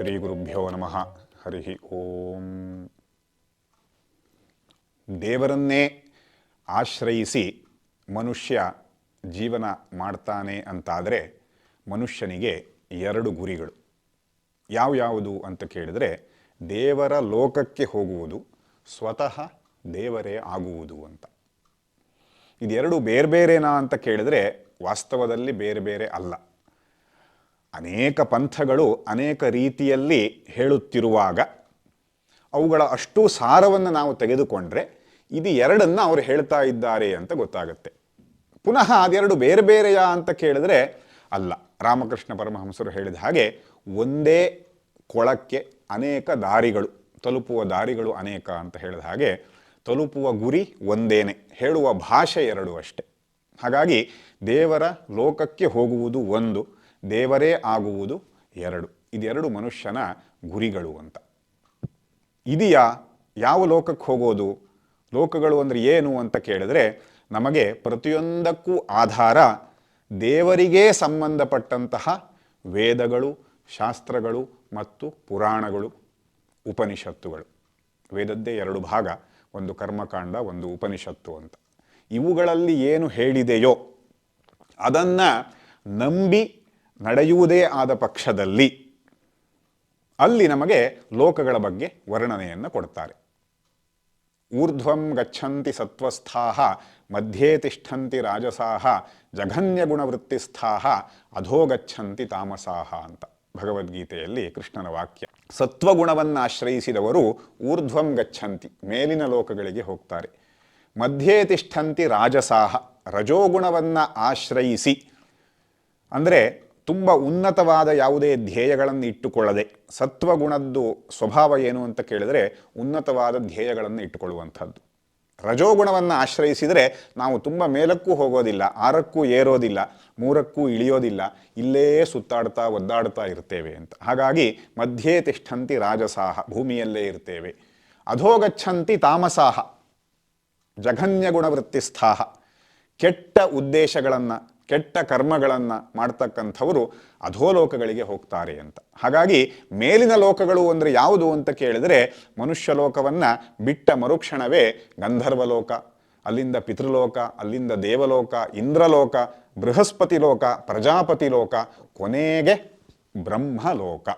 ಶ್ರೀ ಗುರುಭ್ಯೋ ನಮಃ. ಹರಿ ಓಂ. ದೇವರನ್ನೇ ಆಶ್ರಯಿಸಿ ಮನುಷ್ಯ ಜೀವನ ಮಾಡ್ತಾನೆ ಅಂತಾದರೆ ಮನುಷ್ಯನಿಗೆ ಎರಡು ಗುರಿಗಳು. ಯಾವ್ಯಾವುದು ಅಂತ ಕೇಳಿದರೆ ದೇವರ ಲೋಕಕ್ಕೆ ಹೋಗುವುದು, ಸ್ವತಃ ದೇವರೇ ಆಗುವುದು ಅಂತ. ಇದೆರಡು ಬೇರೆ ಬೇರೆನಾ ಅಂತ ಕೇಳಿದರೆ ವಾಸ್ತವದಲ್ಲಿ ಬೇರೆ ಬೇರೆ ಅಲ್ಲ. ಅನೇಕ ಪಂಥಗಳು ಅನೇಕ ರೀತಿಯಲ್ಲಿ ಹೇಳುತ್ತಿರುವಾಗ ಅವುಗಳ ಅಷ್ಟು ಸಾರವನ್ನು ನಾವು ತೆಗೆದುಕೊಂಡ್ರೆ ಇದು ಎರಡನ್ನು ಅವರು ಹೇಳ್ತಾ ಇದ್ದಾರೆ ಅಂತ ಗೊತ್ತಾಗುತ್ತೆ. ಪುನಃ ಅದೆರಡು ಬೇರೆ ಬೇರೆಯಾ ಅಂತ ಕೇಳಿದ್ರೆ ಅಲ್ಲ, ರಾಮಕೃಷ್ಣ ಪರಮಹಂಸರು ಹೇಳಿದ ಹಾಗೆ ಒಂದೇ ಕೊಳಕ್ಕೆ ಅನೇಕ ದಾರಿಗಳು, ತಲುಪುವ ದಾರಿಗಳು ಅನೇಕ ಅಂತ ಹೇಳಿದ ಹಾಗೆ ತಲುಪುವ ಗುರಿ ಒಂದೇನೆ, ಹೇಳುವ ಭಾಷೆ ಎರಡು ಅಷ್ಟೆ. ಹಾಗಾಗಿ ದೇವರ ಲೋಕಕ್ಕೆ ಹೋಗುವುದು ಒಂದು ದೇವರೇ ಆಗುವುದು ಎರಡು. ಇದೆರಡು ಮನುಷ್ಯನ ಗುರಿಗಳು ಅಂತ. ಇದೆಯಾ ಯಾವ ಲೋಕಕ್ಕೆ ಹೋಗೋದು? ಲೋಕಗಳು ಅಂದರೆ ಏನು ಅಂತ ಕೇಳಿದ್ರೆ ನಮಗೆ ಪ್ರತಿಯೊಂದಕ್ಕೂ ಆಧಾರ ದೇವರಿಗೇ ಸಂಬಂಧಪಟ್ಟಂತಹ ವೇದಗಳು, ಶಾಸ್ತ್ರಗಳು ಮತ್ತು ಪುರಾಣಗಳು, ಉಪನಿಷತ್ತುಗಳು. ವೇದದ್ದೇ ಎರಡು ಭಾಗ, ಒಂದು ಕರ್ಮಕಾಂಡ, ಒಂದು ಉಪನಿಷತ್ತು ಅಂತ. ಇವುಗಳಲ್ಲಿ ಏನು ಹೇಳಿದೆಯೋ ಅದನ್ನು ನಂಬಿ ನಡೆಯುವುದೇ ಆದ ಪಕ್ಷದಲ್ಲಿ ಅಲ್ಲಿ ನಮಗೆ ಲೋಕಗಳ ಬಗ್ಗೆ ವರ್ಣನೆಯನ್ನು ಕೊಡ್ತಾರೆ. ಊರ್ಧ್ವಂ ಗಚ್ಚಂತಿ ಸತ್ವಸ್ಥಾಹ ಮಧ್ಯೆ ತಿಷ್ಠಂತಿ ರಾಜಸಾಹ ಜಘನ್ಯಗುಣವೃತ್ತಿಸ್ಥಾಹ ಅಧೋ ಗಚ್ಚಂತಿ ತಾಮಸಾಹ ಅಂತ ಭಗವದ್ಗೀತೆಯಲ್ಲಿ ಕೃಷ್ಣನ ವಾಕ್ಯ. ಸತ್ವಗುಣವನ್ನು ಆಶ್ರಯಿಸಿದವರು ಊರ್ಧ್ವಂ ಗಚ್ಚಂತಿ ಮೇಲಿನ ಲೋಕಗಳಿಗೆ ಹೋಗ್ತಾರೆ. ಮಧ್ಯೆ ತಿಷ್ಠಂತಿ ರಾಜಸಾಹ, ರಜೋಗುಣವನ್ನು ಆಶ್ರಯಿಸಿ, ಅಂದರೆ ತುಂಬ ಉನ್ನತವಾದ ಯಾವುದೇ ಧ್ಯೇಯಗಳನ್ನು ಇಟ್ಟುಕೊಳ್ಳದೆ ಸತ್ವಗುಣದ್ದು ಸ್ವಭಾವ ಏನು ಅಂತ ಕೇಳಿದರೆ ಉನ್ನತವಾದ ಧ್ಯೇಯಗಳನ್ನು ಇಟ್ಟುಕೊಳ್ಳುವಂಥದ್ದು. ರಜೋಗುಣವನ್ನು ಆಶ್ರಯಿಸಿದರೆ ನಾವು ತುಂಬ ಮೇಲಕ್ಕೂ ಹೋಗೋದಿಲ್ಲ, ಆರಕ್ಕೂ ಏರೋದಿಲ್ಲ, ಮೂರಕ್ಕೂ ಇಳಿಯೋದಿಲ್ಲ, ಇಲ್ಲೇ ಸುತ್ತಾಡ್ತಾ ಒದ್ದಾಡ್ತಾ ಇರ್ತೇವೆ ಅಂತ. ಹಾಗಾಗಿ ಮಧ್ಯೆ ತಿಷ್ಠಂತಿ ರಾಜಸಾಹ, ಭೂಮಿಯಲ್ಲೇ ಇರ್ತೇವೆ. ಅಧೋಗಚ್ಛಂತಿ ತಾಮಸಾಹ ಜಘನ್ಯ ಗುಣವೃತ್ತಿಸ್ಥಾಹ ಕೆಟ್ಟ ಉದ್ದೇಶಗಳನ್ನು ಕೆಟ್ಟ ಕರ್ಮಗಳನ್ನು ಮಾಡ್ತಕ್ಕಂಥವರು ಅಧೋಲೋಕಗಳಿಗೆ ಹೋಗ್ತಾರೆ ಅಂತ. ಹಾಗಾಗಿ ಮೇಲಿನ ಲೋಕಗಳು ಅಂದರೆ ಯಾವುದು ಅಂತ ಕೇಳಿದರೆ ಮನುಷ್ಯ ಲೋಕವನ್ನು ಬಿಟ್ಟ ಮರುಕ್ಷಣವೇ ಗಂಧರ್ವ ಲೋಕ ಅಲ್ಲಿಂದ ಪಿತೃಲೋಕ, ಅಲ್ಲಿಂದ ದೇವಲೋಕ, ಇಂದ್ರಲೋಕ, ಬೃಹಸ್ಪತಿ ಲೋಕ, ಪ್ರಜಾಪತಿ ಲೋಕ, ಕೊನೆಗೆ ಬ್ರಹ್ಮಲೋಕ.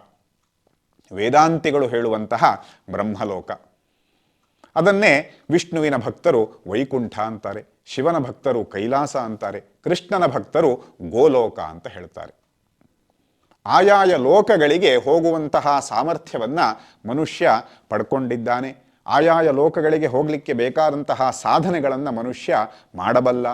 ವೇದಾಂತಿಗಳು ಹೇಳುವಂತಹ ಬ್ರಹ್ಮಲೋಕ. ಅದನ್ನೇ ವಿಷ್ಣುವಿನ ಭಕ್ತರು ವೈಕುಂಠ ಅಂತಾರೆ, ಶಿವನ ಭಕ್ತರು ಕೈಲಾಸ ಅಂತಾರೆ, ಕೃಷ್ಣನ ಭಕ್ತರು ಗೋಲೋಕ ಅಂತ ಹೇಳ್ತಾರೆ. ಆಯಾಯ ಲೋಕಗಳಿಗೆ ಹೋಗುವಂತಹ ಸಾಮರ್ಥ್ಯವನ್ನು ಮನುಷ್ಯ ಪಡ್ಕೊಂಡಿದ್ದಾನೆ. ಆಯಾಯ ಲೋಕಗಳಿಗೆ ಹೋಗಲಿಕ್ಕೆ ಬೇಕಾದಂತಹ ಸಾಧನೆಗಳನ್ನು ಮನುಷ್ಯ ಮಾಡಬಲ್ಲ.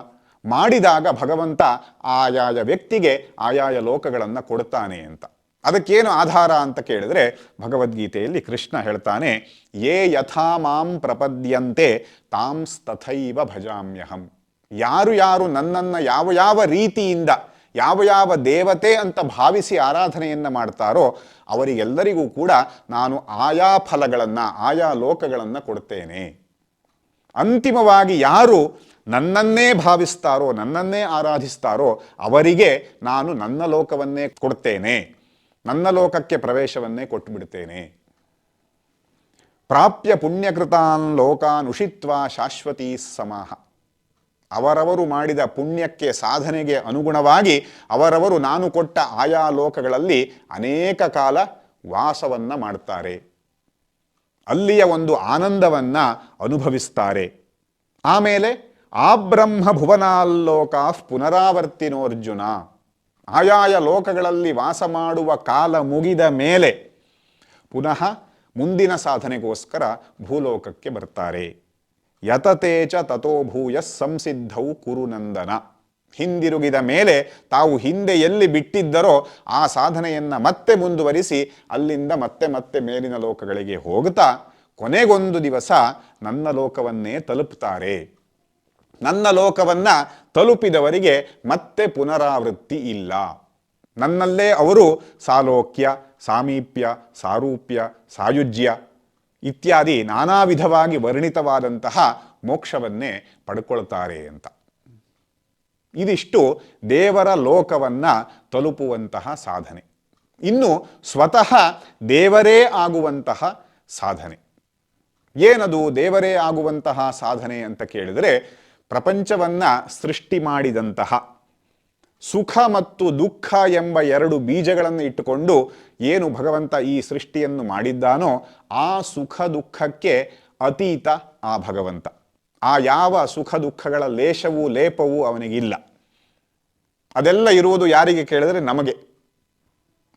ಮಾಡಿದಾಗ ಭಗವಂತ ಆಯಾಯ ವ್ಯಕ್ತಿಗೆ ಆಯಾಯ ಲೋಕಗಳನ್ನು ಕೊಡ್ತಾನೆ ಅಂತ. ಅದಕ್ಕೇನು ಆಧಾರ ಅಂತ ಕೇಳಿದ್ರೆ ಭಗವದ್ಗೀತೆಯಲ್ಲಿ ಕೃಷ್ಣ ಹೇಳ್ತಾನೆ, ಯೇ ಯಥಾ ಮಾಂ ಪ್ರಪದ್ಯಂತೆ ತಾಂಸ್ತಥೈವ ಭಜಾಮ್ಯಹಂ. ಯಾರು ಯಾರು ನನ್ನನ್ನು ಯಾವ ಯಾವ ರೀತಿಯಿಂದ, ಯಾವ ಯಾವ ದೇವತೆ ಅಂತ ಭಾವಿಸಿ ಆರಾಧನೆಯನ್ನು ಮಾಡ್ತಾರೋ ಅವರಿಗೆಲ್ಲರಿಗೂ ಕೂಡ ನಾನು ಆಯಾ ಫಲಗಳನ್ನು, ಆಯಾ ಲೋಕಗಳನ್ನು ಕೊಡ್ತೇನೆ. ಅಂತಿಮವಾಗಿ ಯಾರು ನನ್ನನ್ನೇ ಭಾವಿಸ್ತಾರೋ, ನನ್ನನ್ನೇ ಆರಾಧಿಸ್ತಾರೋ ಅವರಿಗೆ ನಾನು ನನ್ನ ಲೋಕವನ್ನೇ ಕೊಡ್ತೇನೆ. ನನ್ನ ಲೋಕಕ್ಕೆ ಪ್ರವೇಶವನ್ನೇ ಕೊಟ್ಟು ಬಿಡ್ತೇನೆ ಪ್ರಾಪ್ಯ ಪುಣ್ಯಕೃತಾನ್ ಲೋಕಾನ್ ಉಷಿತ್ವ ಶಾಶ್ವತಿ ಸಮಾಹ. ಅವರವರು ಮಾಡಿದ ಪುಣ್ಯಕ್ಕೆ ಸಾಧನೆಗೆ ಅನುಗುಣವಾಗಿ ಅವರವರು ನಾನು ಕೊಟ್ಟ ಆಯಾ ಲೋಕಗಳಲ್ಲಿ ಅನೇಕ ಕಾಲ ವಾಸವನ್ನು ಮಾಡ್ತಾರೆ ಅಲ್ಲಿಯ ಒಂದು ಆನಂದವನ್ನು ಅನುಭವಿಸ್ತಾರೆ. ಆಮೇಲೆ ಆ ಬ್ರಹ್ಮ ಭುವನಾಲ್ಲೋಕಾಫ್ ಪುನರಾವರ್ತಿನೋರ್ಜುನ. ಆಯಾಯ ಲೋಕಗಳಲ್ಲಿ ವಾಸ ಮಾಡುವ ಕಾಲ ಮುಗಿದ ಮೇಲೆ ಪುನಃ ಮುಂದಿನ ಸಾಧನೆಗೋಸ್ಕರ ಭೂಲೋಕಕ್ಕೆ ಬರ್ತಾರೆ. ಯತತೇಚ ತಥೋ ಭೂಯ ಸಂಸಿದ್ಧೌ ಕುರುನಂದನ ಹಿಂದಿರುಗಿದ ಮೇಲೆ ತಾವು ಹಿಂದೆ ಎಲ್ಲಿ ಬಿಟ್ಟಿದ್ದರೋ ಆ ಸಾಧನೆಯನ್ನು ಮತ್ತೆ ಮುಂದುವರಿಸಿ ಅಲ್ಲಿಂದ ಮತ್ತೆ ಮತ್ತೆ ಮೇಲಿನ ಲೋಕಗಳಿಗೆ ಹೋಗ್ತಾ ಕೊನೆಗೊಂದು ದಿವಸ ನನ್ನ ಲೋಕವನ್ನೇ ತಲುಪ್ತಾರೆ. ನನ್ನ ಲೋಕವನ್ನು ತಲುಪಿದವರಿಗೆ ಮತ್ತೆ ಪುನರಾವೃತ್ತಿ ಇಲ್ಲ. ನನ್ನಲ್ಲೇ ಅವರು ಸಾಲೋಕ್ಯ, ಸಾಮೀಪ್ಯ, ಸಾರೂಪ್ಯ, ಸಾಯುಜ್ಯ ಇತ್ಯಾದಿ ನಾನಾ ವಿಧವಾಗಿ ವರ್ಣಿತವಾದಂತಹ ಮೋಕ್ಷವನ್ನೇ ಪಡ್ಕೊಳ್ತಾರೆ ಅಂತ. ಇದಿಷ್ಟು ದೇವರ ಲೋಕವನ್ನು ತಲುಪುವಂತಹ ಸಾಧನೆ. ಇನ್ನು ಸ್ವತಃ ದೇವರೇ ಆಗುವಂತಹ ಸಾಧನೆ. ಏನದು ದೇವರೇ ಆಗುವಂತಹ ಸಾಧನೆ ಅಂತ ಕೇಳಿದರೆ ಪ್ರಪಂಚವನ್ನ ಸೃಷ್ಟಿ ಮಾಡಿದಂತಹ ಸುಖ ಮತ್ತು ದುಃಖ ಎಂಬ ಎರಡು ಬೀಜಗಳನ್ನು ಇಟ್ಟುಕೊಂಡು ಏನು ಭಗವಂತ ಈ ಸೃಷ್ಟಿಯನ್ನು ಮಾಡಿದ್ದಾನೋ ಆ ಸುಖ ದುಃಖಕ್ಕೆ ಅತೀತ ಆ ಭಗವಂತ. ಆ ಯಾವ ಸುಖ ದುಃಖಗಳ ಲೇಷವೂ ಲೇಪವೂ ಅವನಿಗಿಲ್ಲ. ಅದೆಲ್ಲ ಇರುವುದು ಯಾರಿಗೆ ಕೇಳಿದರೆ ನಮಗೆ.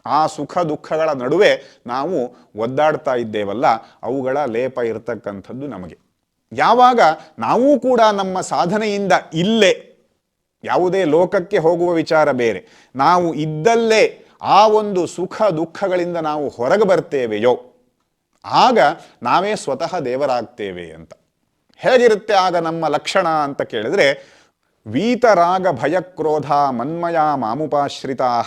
ಆ ಸುಖ ದುಃಖಗಳ ನಡುವೆ ನಾವು ಒದ್ದಾಡ್ತಾ ಇದ್ದೇವಲ್ಲ, ಅವುಗಳ ಲೇಪ ಇರತಕ್ಕಂಥದ್ದು ನಮಗೆ. ಯಾವಾಗ ನಾವೂ ಕೂಡ ನಮ್ಮ ಸಾಧನೆಯಿಂದ ಇಲ್ಲೇ, ಯಾವುದೇ ಲೋಕಕ್ಕೆ ಹೋಗುವ ವಿಚಾರ ಬೇರೆ, ನಾವು ಇದ್ದಲ್ಲೇ ಆ ಒಂದು ಸುಖ ದುಃಖಗಳಿಂದ ನಾವು ಹೊರಗೆ ಬರ್ತೇವೆಯೋ, ಆಗ ನಾವೇ ಸ್ವತಃ ದೇವರಾಗ್ತೇವೆ ಅಂತ. ಹೇಗಿರುತ್ತೆ ಆಗ ನಮ್ಮ ಲಕ್ಷಣ ಅಂತ ಕೇಳಿದ್ರೆ, ವೀತರಾಗ ಭಯಕ್ರೋಧ ಮನ್ಮಯ ಮಾಮುಪಾಶ್ರಿತಾ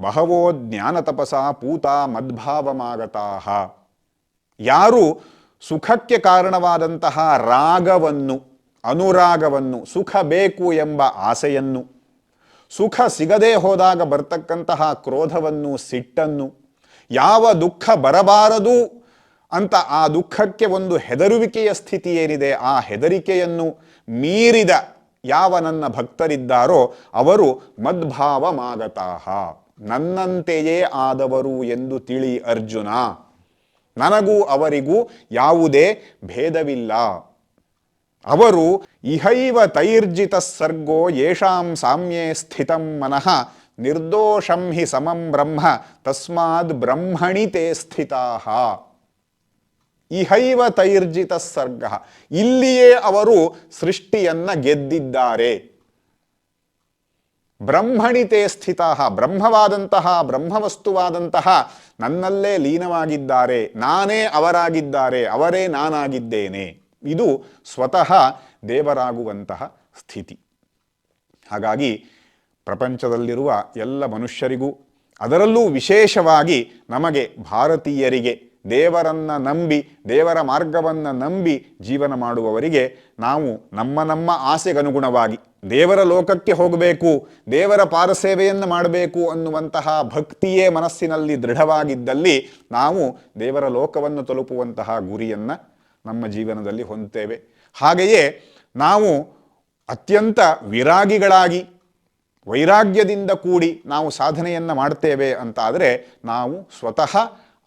ಬಹವೋ ಜ್ಞಾನ ತಪಸ ಪೂತ ಮದ್ಭಾವಮಾಗತಾ ಯಾರು ಸುಖಕ್ಕೆ ಕಾರಣವಾದಂತಹ ರಾಗವನ್ನು, ಅನುರಾಗವನ್ನು, ಸುಖ ಬೇಕು ಎಂಬ ಆಸೆಯನ್ನು, ಸುಖ ಸಿಗದೇ ಹೋದಾಗ ಬರ್ತಕ್ಕಂತಹ ಕ್ರೋಧವನ್ನು, ಸಿಟ್ಟನ್ನು, ಯಾವ ದುಃಖ ಬರಬಾರದು ಅಂತ ಆ ದುಃಖಕ್ಕೆ ಒಂದು ಹೆದರುವಿಕೆಯ ಸ್ಥಿತಿ ಏನಿದೆ, ಆ ಹೆದರಿಕೆಯನ್ನು ಮೀರಿದ ಯಾವ ನನ್ನ ಭಕ್ತರಿದ್ದಾರೋ ಅವರು ಮದ್ಭಾವ ಮಾಗತಾಹ ನನ್ನಂತೆಯೇ ಆದವರು ಎಂದು ತಿಳಿ ಅರ್ಜುನ. ನನಗೂ ಅವರಿಗೂ ಯಾವುದೇ ಭೇದವಿಲ್ಲ. ಅವರು ಇಹೈವ ತೈರ್ಜಿತ ಸರ್ಗೋ ಯೇಷಾಂ ಸಾಮ್ಯೇ ಸ್ಥಿತಂ ಮನಃ, ನಿರ್ದೋಷಂ ಹಿ ಸಮಂ ಬ್ರಹ್ಮ, ತಸ್ಮಾದ್ ಬ್ರಹ್ಮಣಿ ತೇ ಸ್ಥಿತಾ ಇಹೈವ ತೈರ್ಜಿತ ಸರ್ಗ, ಇಲ್ಲಿಯೇ ಅವರು ಸೃಷ್ಟಿಯನ್ನ ಗೆದ್ದಿದ್ದಾರೆ. ಬ್ರಹ್ಮಣಿತೆ ಸ್ಥಿತ, ಬ್ರಹ್ಮವಾದಂತಹ, ಬ್ರಹ್ಮವಸ್ತುವಾದಂತಹ ನನ್ನಲ್ಲೇ ಲೀನವಾಗಿದ್ದಾರೆ, ನಾನೇ ಅವರಾಗಿದ್ದಾರೆ, ಅವರೇ ನಾನಾಗಿದ್ದೇನೆ. ಇದು ಸ್ವತಃ ದೇವರಾಗುವಂತಹ ಸ್ಥಿತಿ. ಹಾಗಾಗಿ ಪ್ರಪಂಚದಲ್ಲಿರುವ ಎಲ್ಲ ಮನುಷ್ಯರಿಗೂ ಅದರಲ್ಲೂ ವಿಶೇಷವಾಗಿ ನಮಗೆ ಭಾರತೀಯರಿಗೆ ದೇವರನ್ನ ನಂಬಿ, ದೇವರ ಮಾರ್ಗವನ್ನು ನಂಬಿ ಜೀವನ ಮಾಡುವವರಿಗೆ ನಾವು ನಮ್ಮ ನಮ್ಮ ಆಸೆಗನುಗುಣವಾಗಿ ದೇವರ ಲೋಕಕ್ಕೆ ಹೋಗಬೇಕು, ದೇವರ ಪಾರಸೇವೆಯನ್ನು ಮಾಡಬೇಕು ಅನ್ನುವಂತಹ ಭಕ್ತಿಯೇ ಮನಸ್ಸಿನಲ್ಲಿ ದೃಢವಾಗಿದ್ದಲ್ಲಿ ನಾವು ದೇವರ ಲೋಕವನ್ನು ತಲುಪುವಂತಹ ಗುರಿಯನ್ನು ನಮ್ಮ ಜೀವನದಲ್ಲಿ ಹೊಂದ್ತೇವೆ. ಹಾಗೆಯೇ ನಾವು ಅತ್ಯಂತ ವಿರಾಗಿಗಳಾಗಿ, ವೈರಾಗ್ಯದಿಂದ ಕೂಡಿ ನಾವು ಸಾಧನೆಯನ್ನು ಮಾಡ್ತೇವೆ ಅಂತಾದರೆ ನಾವು ಸ್ವತಃ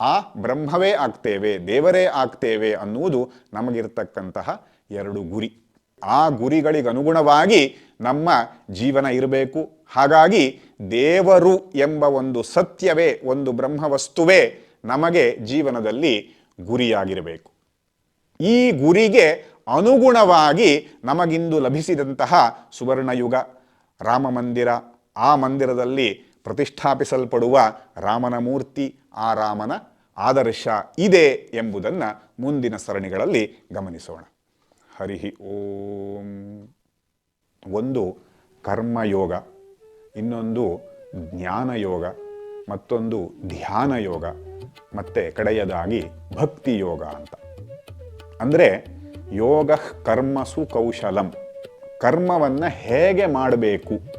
ಆ ಬ್ರಹ್ಮವೇ ಆಗ್ತೇವೆ, ದೇವರೇ ಆಗ್ತೇವೆ ಅನ್ನುವುದು ನಮಗಿರ್ತಕ್ಕಂತಹ ಎರಡು ಗುರಿ. ಆ ಗುರಿಗಳಿಗನುಗುಣವಾಗಿ ನಮ್ಮ ಜೀವನ ಇರಬೇಕು. ಹಾಗಾಗಿ ದೇವರು ಎಂಬ ಒಂದು ಸತ್ಯವೇ, ಒಂದು ಬ್ರಹ್ಮವಸ್ತುವೇ ನಮಗೆ ಜೀವನದಲ್ಲಿ ಗುರಿಯಾಗಿರಬೇಕು. ಈ ಗುರಿಗೆ ಅನುಗುಣವಾಗಿ ನಮಗಿಂದು ಲಭಿಸಿದಂತಹ ಸುವರ್ಣಯುಗ, ರಾಮ ಮಂದಿರ, ಆ ಮಂದಿರದಲ್ಲಿ ಪ್ರತಿಷ್ಠಾಪಿಸಲ್ಪಡುವ ರಾಮನ ಮೂರ್ತಿ, ಆ ರಾಮನ ಆದರ್ಶ ಇದೆ ಎಂಬುದನ್ನು ಮುಂದಿನ ಸರಣಿಗಳಲ್ಲಿ ಗಮನಿಸೋಣ. ಹರಿ ಓಂ. ಒಂದು ಕರ್ಮಯೋಗ, ಇನ್ನೊಂದು ಜ್ಞಾನಯೋಗ, ಮತ್ತೊಂದು ಧ್ಯಾನ ಯೋಗ ಮತ್ತು ಕಡೆಯದಾಗಿ ಭಕ್ತಿ ಯೋಗ ಅಂತ. ಅಂದರೆ ಯೋಗ ಕರ್ಮಸು ಕೌಶಲಂ. ಕರ್ಮವನ್ನು ಹೇಗೆ ಮಾಡಬೇಕು?